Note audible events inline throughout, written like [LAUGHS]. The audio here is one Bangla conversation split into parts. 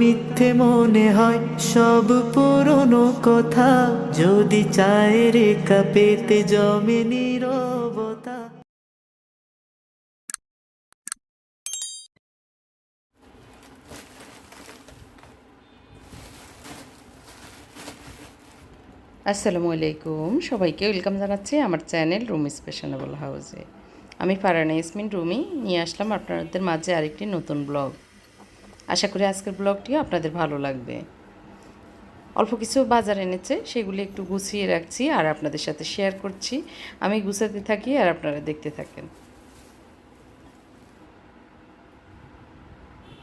মিথ্যে মনে হয় সব পুরনো কথা, যদি চায় রেখা পেতে জমে নীরবতা। আসসালামু আলাইকুম। সবাইকে ওয়েলকাম জানাচ্ছি আমার চ্যানেল রুমি স্পেশনেবল হাউসে। আমি ফারানা ইসমিন রুমি, নিয়ে আসলাম আপনাদের মাঝে আরেকটি নতুন ব্লগ। আশা করি আজকের ব্লগটিও আপনাদের ভালো লাগবে। অল্প কিছু বাজার এনেছে, সেগুলি একটু গুছিয়ে রাখছি আর আপনাদের সাথে শেয়ার করছি। আমি গুছাতে থাকি আর আপনারা দেখতে থাকেন।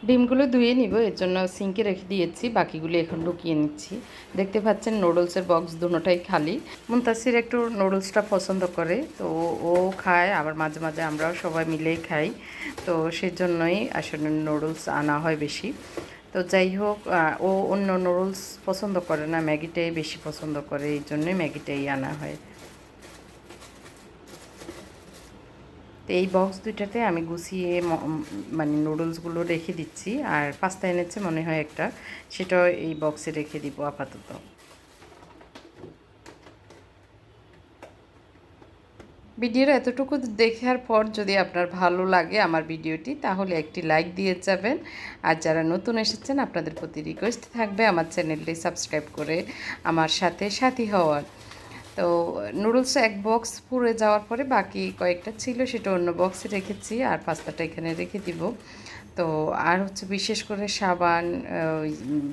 ডিমগুলো ধুয়ে নিব, এর জন্য সিঙ্কে রেখে দিয়েছি, বাকিগুলো এখন ঢুকিয়ে নিচ্ছি। দেখতে পাচ্ছেন নুডলসের বক্স দুটোটাই খালি। মুন্তাসির একটু নুডলসটা পছন্দ করে, তো ও খায়, আবার মাঝে মাঝে আমরাও সবাই মিলেই খাই। তো সেজন্যই আসলে নুডলস আনা হয় বেশি। তো যাই হোক ও অন্য নুডলস পছন্দ করে না, ম্যাগিটাই বেশি পছন্দ করে, এই জন্যই ম্যাগিটাই আনা হয়। তো এই বক্স দুইটাতে আমি গুছিয়ে মানে নুডলসগুলো রেখে দিচ্ছি। আর পাস্তা এনেছে মনে হয় একটা। সেটাও এই বক্সে রেখে দিব আপাতত। ভিডিওর এতটুকু দেখার পর যদি আপনার ভালো লাগে আমার ভিডিওটি, তাহলে একটি লাইক দিয়ে যাবেন। আর যারা নতুন এসেছেন, আপনাদের প্রতি রিকোয়েস্ট থাকবে আমার চ্যানেলটি সাবস্ক্রাইব করে আমার সাথে সাথী হওয়ার। তো নুডলস এক বক্স পুড়ে যাওয়ার পরে বাকি কয়েকটা ছিল, সেটা অন্য বক্সে রেখেছি আর পাস্তাটা এখানে রেখে দিব। তো আর হচ্ছে বিশেষ করে সাবান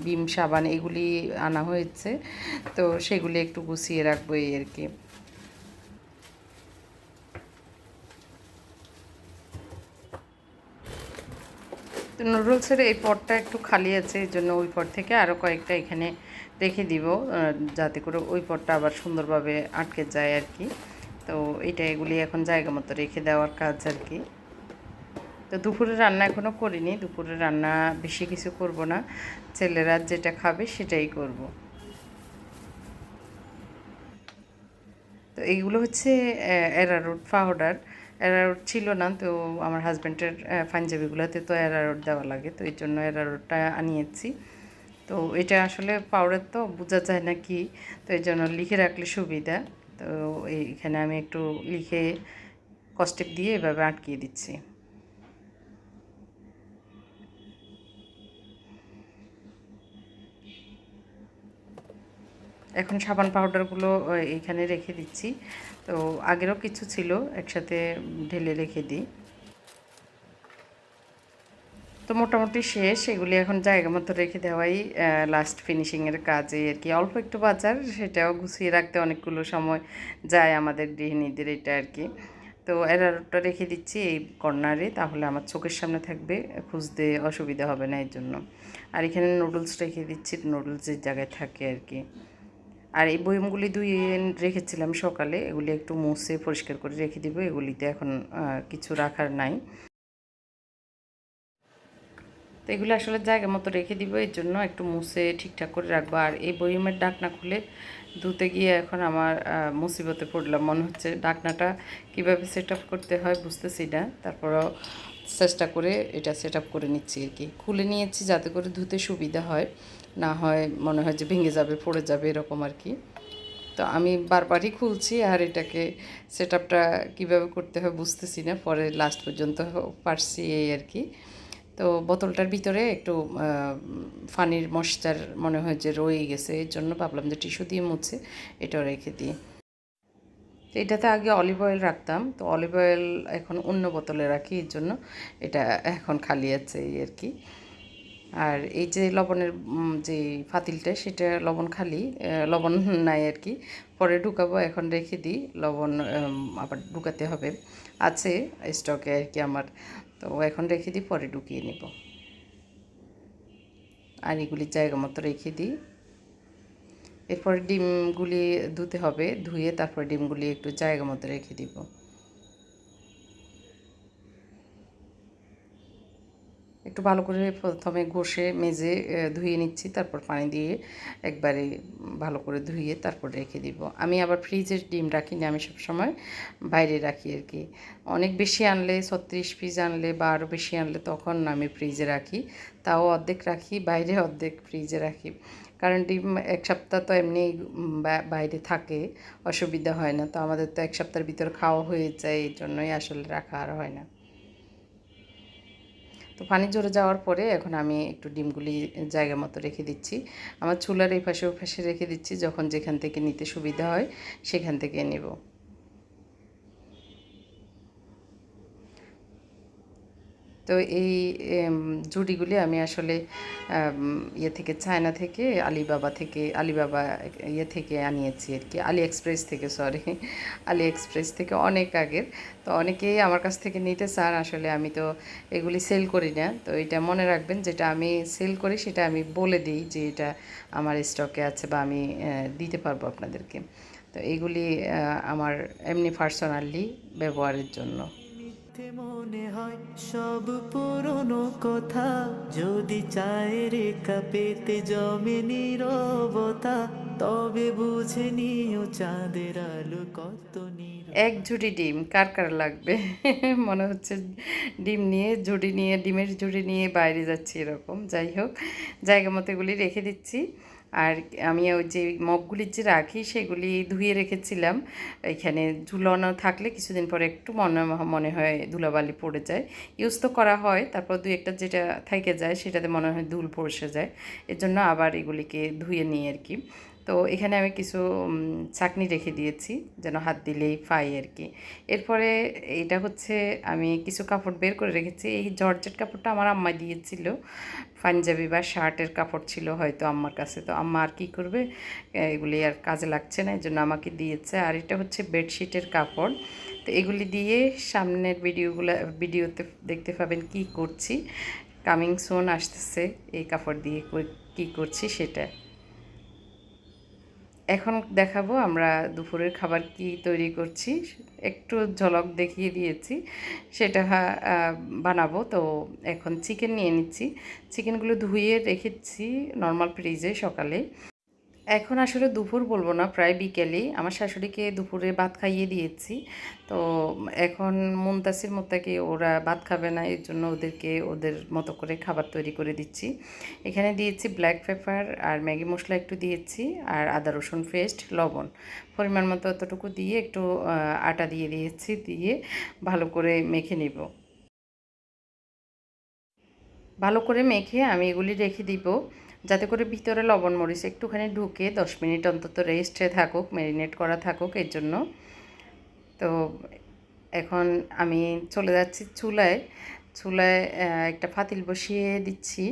বিম সাবান এগুলি আনা হয়েছে, তো সেগুলি একটু গুছিয়ে রাখব এই আর কি। তো নুডলসের এই পটটা একটু খালি আছে, এই জন্য ওই পট থেকে আরও কয়েকটা এখানে রেখে দিব যাতে করে ওই পটটা আবার সুন্দরভাবে আটকে যায় আর কি। তো এটা এগুলি এখন জায়গা মতো রেখে দেওয়ার কাজ আর কি। তো দুপুরে রান্না এখনও করিনি, দুপুরে রান্না বেশি কিছু করব না। ছেলেরা যেটা খাবে সেটাই করব। তো এইগুলো হচ্ছে অ্যারারুট পাউডার। অ্যারারুট ছিল না, তো আমার হাজব্যান্ডের পাঞ্জাবিগুলোতে তো অ্যারারুট দেওয়া লাগে, তো এই জন্য অ্যারারুটটা আনিয়েছি। তো এটা আসলে পাউডার তো বোঝা যায় না কি, তো এই জন্য লিখে রাখলে সুবিধা। তো এইখানে আমি একটু লিখে কস্টেপ দিয়ে এভাবে আটকিয়ে দিচ্ছি। এখন সাবান পাউডারগুলো এইখানে রেখে দিচ্ছি। তো আগেরও কিছু ছিল, একসাথে ঢেলে রেখে দিই। তো মোটামুটি শেষ। এগুলি এখন জায়গা মতো রেখে দেওয়াই লাস্ট ফিনিশিংয়ের কাজে আর কি। অল্প একটু বাজার, সেটাও গুছিয়ে রাখতে অনেকগুলো সময় যায় আমাদের গৃহিণীদের এটা আর কি। তো এরারটা রেখে দিচ্ছি এই কর্নারে, তাহলে আমার চোখের সামনে থাকবে, খুঁজতে অসুবিধা হবে না এর জন্য। আর এখানে নুডলস রেখে দিচ্ছি নুডলসের জায়গায় থাকে আর কি। আর এই বয়মগুলি ধুয়ে রেখেছিলাম সকালে, এগুলি একটু মুছে পরিষ্কার করে রেখে দিব, এগুলিতে এখন কিছু রাখার নাই। তো এগুলো আসলে জায়গা মতো রেখে দিব, এর জন্য একটু মুছে ঠিকঠাক করে রাখব। আর এই বয়মের ডাকনা খুলে ধুতে গিয়ে এখন আমার মুসিবতে পড়লাম। মনে হচ্ছে ডাকনাটা কীভাবে সেট করতে হয় বুঝতেছি না। তারপরও চেষ্টা করে এটা সেট করে নিচ্ছি আর কি। খুলে নিয়েছি যাতে করে ধুতে সুবিধা হয়। না হয় মনে হয় যে ভেঙে যাবে, পড়ে যাবে এরকম আর কি। তো আমি বারবারই খুলছি, আর এটাকে সেট আপটা কীভাবে করতে হয় বুঝতেছি না। পরে লাস্ট পর্যন্ত পারছি এই আর কি। তো বোতলটার ভিতরে একটু ফানির মশচার মনে হয় যে রয়ে গেছে, এর জন্য ভাবলাম যে টিস্যু দিয়ে মুছে এটাও রেখে দিই। তো এটাতে আগে অলিভ অয়েল রাখতাম, তো অলিভ অয়েল এখন অন্য বোতলে রাখি, এর জন্য এটা এখন খালি আছে এই আর কি। আর এই যে লবণের যে ফাতিলটা, সেটা লবণ খালি লবণ নাই আর কি। পরে ঢুকাবো, এখন রেখে দিই, লবণ আবার ঢুকাতে হবে। আছে স্টকে আর কি আমার। তো এখন রেখে দিই, পরে ঢুকিয়ে নেব। আর এগুলি জায়গা মতো রেখে দিই। এরপরে ডিমগুলি ধুতে হবে, ধুয়ে তারপর ডিমগুলি একটু জায়গা মতো রেখে দিব। একটু ভালো করে প্রথমে ঘষে, মেজে ধুয়ে নিচ্ছি, তারপর পানি দিয়ে একবারে ভালো করে ধুয়ে তারপর রেখে দিব। আমি আবার ফ্রিজের ডিম রাখি না আমি সবসময় বাইরে রাখি আর কি। অনেক বেশি আনলে, ছত্রিশ পিস আনলে বা আরও বেশি আনলে তখন আমি ফ্রিজে রাখি। তাও অর্ধেক রাখি, বাইরে অর্ধেক ফ্রিজে রাখি। কারণ ডিম এক সপ্তাহ তো এমনি বাইরে থাকে, অসুবিধা হয় না। তো আমাদের তো এক সপ্তাহের ভিতর খাওয়া হয়ে যায়, এই জন্যই আসলে রাখা আর হয় না। তো পানি জড়ে যাওয়ার পরে এখন আমি একটু ডিমগুলি জায়গা মতো রেখে দিচ্ছি। আমার চুলার এই পাশে ও পাশে রেখে দিচ্ছি, যখন যেখান থেকে নিতে সুবিধা হয় সেখান থেকে নেব। তো এই জুড়িগুলি আমি আসলে ইয়ে থেকে চায়না থেকে আলিবাবা থেকে, আলিবাবা ইয়ে থেকে আনিয়েছি আর কি আলি এক্সপ্রেস থেকে সরি আলি এক্সপ্রেস থেকে অনেক আগের। তো অনেকেই আমার কাছ থেকে নিতে চান, আসলে আমি তো এগুলি সেল করি না। তো এটা মনে রাখবেন যেটা আমি সেল করি, সেটা আমি বলে দিই যে এটা আমার স্টকে আছে বা আমি দিতে পারব আপনাদেরকে। তো এগুলি আমার এমনি পার্সোনালি ব্যবহারের জন্য। মিথ্যে মনে হয় সব পুরনো কথা। যদি চায় চায়ের কাপেতে জমে নীরবতা, তবে বুঝে নিও চাঁদের আলো কত এক ঝুড়ি ডিম, কার কার লাগবে? [LAUGHS] মনে হচ্ছে ডিম নিয়ে ঝুড়ি নিয়ে, ডিমের ঝুড়ি নিয়ে বাইরে যাচ্ছি এরকম। যাই হোক, জায়গা মতো এগুলি রেখে দিচ্ছি। আর আমি ওই যে মগগুলির যে রাখি, সেগুলি ধুয়ে রেখেছিলাম। এখানে ঝুলানো থাকলে কিছুদিন পরে একটু মনে মনে হয় ধুলাবালি পড়ে যায়। ইউজ তো করা হয়, তারপর দুই একটা যেটা থেকে যায়, সেটাতে মনে হয় ধুল পড়ে যায়। এর জন্য আবার এগুলিকে ধুয়ে নিই আর কি। তো এখানে আমি কিছু চাটনি রেখে দিয়েছি, যেন হাত দিলেই পাই আর কি। এরপরে এটা হচ্ছে, আমি কিছু কাপড় বের করে রেখেছি। এই জর্জেট কাপড়টা আমার আম্মা দিয়েছিল। পাঞ্জাবি বা শার্টের কাপড় ছিল হয়তো আম্মার কাছে। তো আম্মা আর কী করবে? এগুলি আর কাজে লাগছে না এই জন্য আমাকে দিয়েছে। আর এটা হচ্ছে বেডশিটের কাপড়। তো এগুলি দিয়ে সামনের ভিডিওগুলো, ভিডিওতে দেখতে পাবেন কি করছি। কামিং সোন আসতেছে, এই কাপড় দিয়ে কি করছি সেটা। এখন দেখাবো আমরা দুপুরের খাবার কি তৈরি করছি। একটু ঝলক দেখিয়ে দিয়েছি। সেটা বানাবো। তো এখন চিকেন নিয়ে নিচ্ছি। চিকেনগুলো ধুয়ে রেখেছি নর্মাল ফ্রিজে সকালে। এখন আসলে দুপুর বলব না, প্রায় বিকেলেই। আমার শাশুড়িকে দুপুরে ভাত খাইয়ে দিয়েছি। তো এখন মুমতাসির মোত্তাকে ওরা ভাত খাবে না, এর জন্য ওদেরকে ওদের মতো করে খাবার তৈরি করে দিচ্ছি। এখানে দিয়েছি ব্ল্যাক পেপার আর ম্যাগি মশলা একটু দিয়েছি আর আদা রসুন পেস্ট লবণ। পরিমাণ মতো অতটুকু দিয়ে একটু আটা দিয়ে দিয়েছি, দিয়ে ভালো করে মেখে নিব। ভালো করে মেখে আমি এগুলি রেখে দিব। যাতে করে ভিতরে লবণ মরিচ একটুখানি ঢুকে দশ মিনিট অন্তত রেস্টে থাকুক, ম্যারিনেট করা থাকুক এর জন্য। তো এখন আমি চলে যাচ্ছি চুলায়। চুলায় একটা ফাতিল বসিয়ে দিচ্ছি।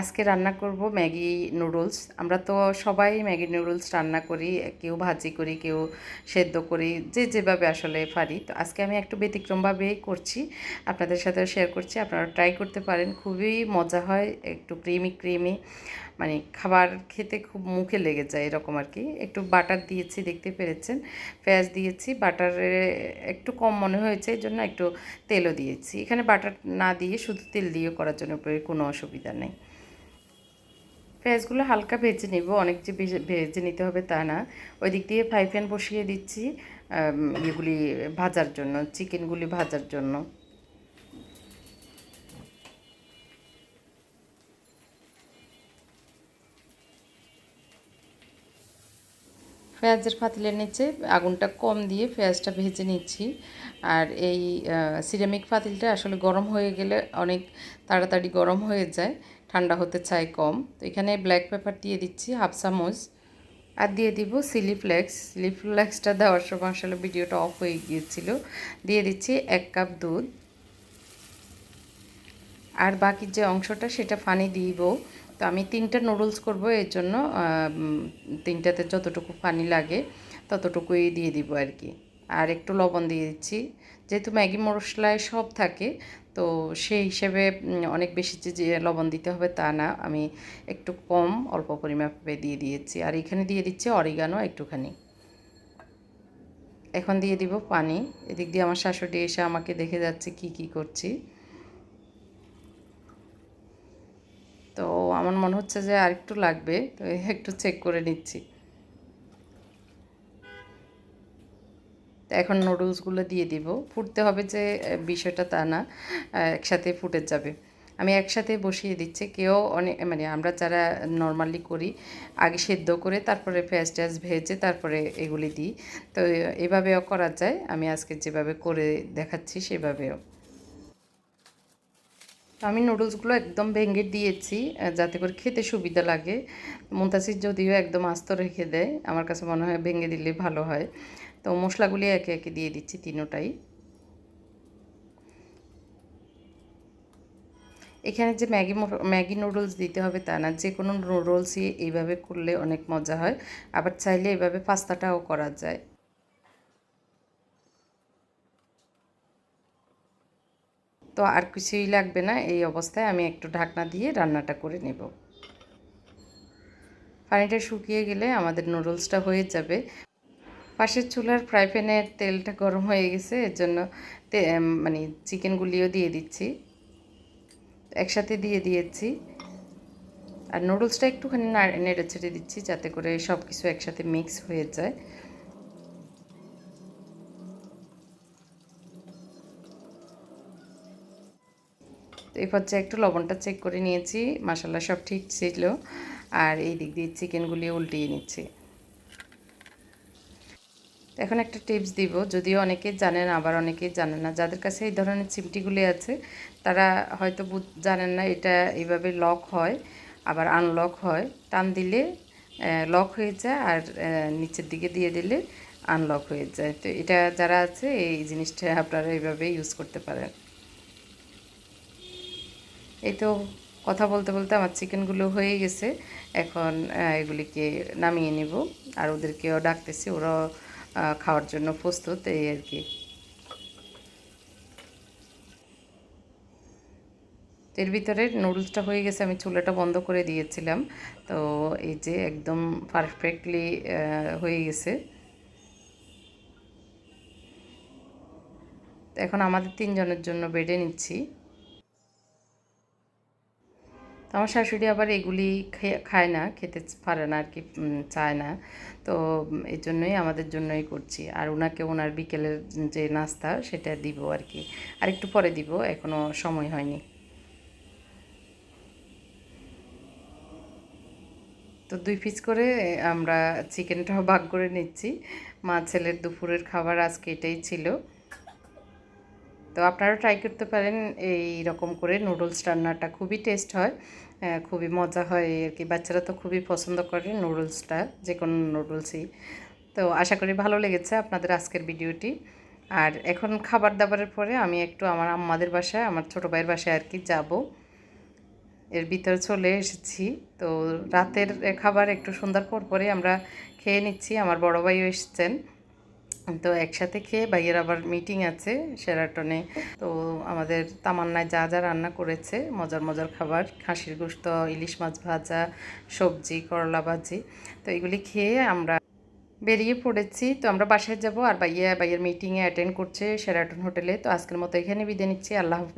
আজকে রান্না করব ম্যাগি নুডলস। আমরা তো সবাই ম্যাগি নুডলস রান্না করি, কেউ ভাজি করি, কেউ সেদ্ধ করি, যে যেভাবে আসলে পারি। তো আজকে আমি একটু ব্যতিক্রমভাবে করছি। আপনাদের সাথে শেয়ার করছি আপনারা ট্রাই করতে পারেন। খুবই মজা হয়, একটু ক্রিমি ক্রিমি মানে খাবার খেতে খুব মুখে লেগে যায় এরকম আর কি। একটু বাটার দিয়েছি, দেখতে পেরেছেন? পেঁয়াজ দিয়েছি বাটারে একটু কম মনে হয়েছে, এই জন্য একটু তেলও দিয়েছি। এখানে বাটার না দিয়ে শুধু তেল দিয়ে করার জন্য কোনো অসুবিধা নেই। পেঁয়াজগুলো হালকা ভেজে নিব, অনেক যে ভেজে নিতে হবে তা না। ওই দিক দিয়ে ফ্রাই প্যান বসিয়ে দিচ্ছি এগুলি ভাজার জন্য চিকেনগুলি ভাজার জন্য। পেঁয়াজের পাতিলের নিচে আগুনটা কম দিয়ে পেঁয়াজটা ভেজে নিচ্ছি। আর এই সিরামিক পাতিলটা আসলে গরম হয়ে গেলে অনেক তাড়াতাড়ি গরম হয়ে যায়, ঠান্ডা হতে চায় কম। তো এখানে ব্ল্যাক পেপার দিয়ে দিচ্ছি হাফ চামচ। আর দিয়ে দিব সিলি ফ্লেক্স সিলি ফ্লেক্সটা দেওয়ার সময় আসলে ভিডিওটা অফ হয়ে গিয়েছিল। দিয়ে দিচ্ছি এক কাপ দুধ। আর বাকি যে অংশটা সেটা পানি দিব। তো আমি তিনটা নুডলস করব, এর জন্য তিনটাতে যতটুকু পানি লাগে ততটুকুই দিয়ে দিব আর কি। আর একটু লবণ দিয়ে দিচ্ছি। যেহেতু ম্যাগি মশলায় সব থাকে, তো সেই হিসেবে অনেক বেশি যে যে লবণ দিতে হবে তা না। আমি একটু কম, অল্প পরিমাপে দিয়ে দিয়েছি। আর এখানে দিয়ে দিচ্ছি অরিগানো একটুখানি। এখন দিয়ে দিব পানি। এদিক দিয়ে আমার শাশুড়ি এসে আমাকে দেখে যাচ্ছে কি কি করছি তো আমার মনে হচ্ছে যে আর একটু লাগবে, তো একটু চেক করে নিচ্ছি। এখন নুডলসগুলো দিয়ে দিব। ফুটতে হবে যে বিষয়টা তা না একসাথে ফুটে যাবে। আমি একসাথে বসিয়ে দিচ্ছি। কেউ অনেক মানে আমরা যারা নর্মালি করি, আগে সেদ্ধ করে তারপরে পেঁয়াজ টেয়াজ ভেজে তারপরে এগুলি দিই। তো এভাবেও করা যায়। আমি আজকে যেভাবে করে দেখাচ্ছি সেভাবেও। তো আমি নুডলসগুলো একদম ভেঙে দিয়েছি যাতে করে খেতে সুবিধা লাগে। মুন্তাসির যদিও একদম আস্ত রেখে দেয়, আমার কাছে মনে হয় ভেঙে দিলে ভালো হয়। তো মশলাগুলি একে একে দিয়ে দিচ্ছি তিনোটাই। এখানে যে ম্যাগি ম্যাগি নুডলস দিতে হবে তা না, যে কোনো নুডলসই এইভাবে করলে অনেক মজা হয়। আবার চাইলে এভাবে পাস্তাটাও করা যায়। তো আর কিছুই লাগবে না, এই অবস্থায় আমি একটু ঢাকনা দিয়ে রান্নাটা করে নেব। পানিটা শুকিয়ে গেলে আমাদের নুডলসটা হয়ে যাবে। পাশের চুলার ফ্রাই প্যানের তেলটা গরম হয়ে গেছে, এর জন্য মানে চিকেনগুলিও দিয়ে দিচ্ছি। একসাথে দিয়ে দিয়েছি। আর নুডলসটা একটুখানি নেড়ে ছেড়ে দিচ্ছি, যাতে করে সব কিছু একসাথে মিক্স হয়ে যায়। এই পর্যায়ে একটু লবণটা চেক করে নিয়েছি মশলা সব ঠিক ছিল। আর এই দিক দিয়ে চিকেনগুলি উল্টিয়ে নিচ্ছি। এখন একটা টিপস দিব, যদিও অনেকে জানেন আবার অনেকেই জানেন না। যাদের কাছে এই ধরনের চিমটিগুলি আছে, তারা হয়তো জানেন না, এটা এইভাবে লক হয়, আবার আনলক হয়। টান দিলে লক হয়ে যায়, আর নিচের দিকে দিয়ে দিলে আনলক হয়ে যায়। তো এটা যারা আছে, এই জিনিসটা আপনারা এইভাবে ইউজ করতে পারেন। এই তো কথা বলতে বলতে আমার চিকেনগুলো হয়ে গেছে। এখন এগুলিকে নামিয়ে নিব। আর ওদেরকেও ডাকতেছি, ওরাও খাওয়ার জন্য প্রস্তুত, এই আর কি। এর ভিতরে নুডলসটা হয়ে গেছে, আমি চুলাটা বন্ধ করে দিয়েছিলাম। তো এই যে একদম পারফেক্টলি হয়ে গেছে। এখন আমাদের তিনজনের জন্য বেডে নিচ্ছি। তো আমার শাশুড়ি আবার এগুলি খায় না, খেতে পারে না আর কি চায় না। তো এই জন্যই আমাদের জন্যই করছি। আর ওনাকে ওনার বিকেলের যে নাস্তা সেটা দিব আর কি। আর একটু পরে দিব এখনও সময় হয়নি। তো দুই পিস করে আমরা চিকেনটাও ভাগ করে নিচ্ছি। মা ছেলের দুপুরের খাবার আজকে এটাই ছিল। তো আপনারা ট্রাই করতে পারেন এই রকম করে নুডলস রান্নাটা। খুবই টেস্ট হয় খুবই মজা হয় আর কি। বাচ্চারা তো খুবই পছন্দ করে নুডলসটা যে কোনো নুডলসই তো আশা করি ভালো লেগেছে আপনাদের আজকের ভিডিওটি। আর এখন খাবার দাবারের পরে আমি একটু আমার আম্মাদের বাসায়, আমার ছোটো ভাইয়ের বাসায় আর কি যাব। এর ভিতরে চলে এসেছি। তো রাতের খাবার একটু সন্ধ্যার পর পরে আমরা খেয়ে নিচ্ছি। আমার বড় ভাইও এসেছেন। তো একসাথে খেয়ে ভাইয়ের আবার মিটিং আছে সেরাটনে তো আমাদের তামান্নায় যা যা রান্না করেছে, মজার মজার খাবার, খাসির গোস্ত, ইলিশ মাছ ভাজা, সবজি, করলা ভাজি, তো এগুলি খেয়ে আমরা বেরিয়ে পড়েছি। তো আমরা বাসায় যাব আর ভাইয়া, ভাইয়ের মিটিংয়ে অ্যাটেন্ড করছে সেরাটন হোটেলে তো আজকের মতো এখানে বিদায় নিচ্ছি, আল্লাহ হাফিজ।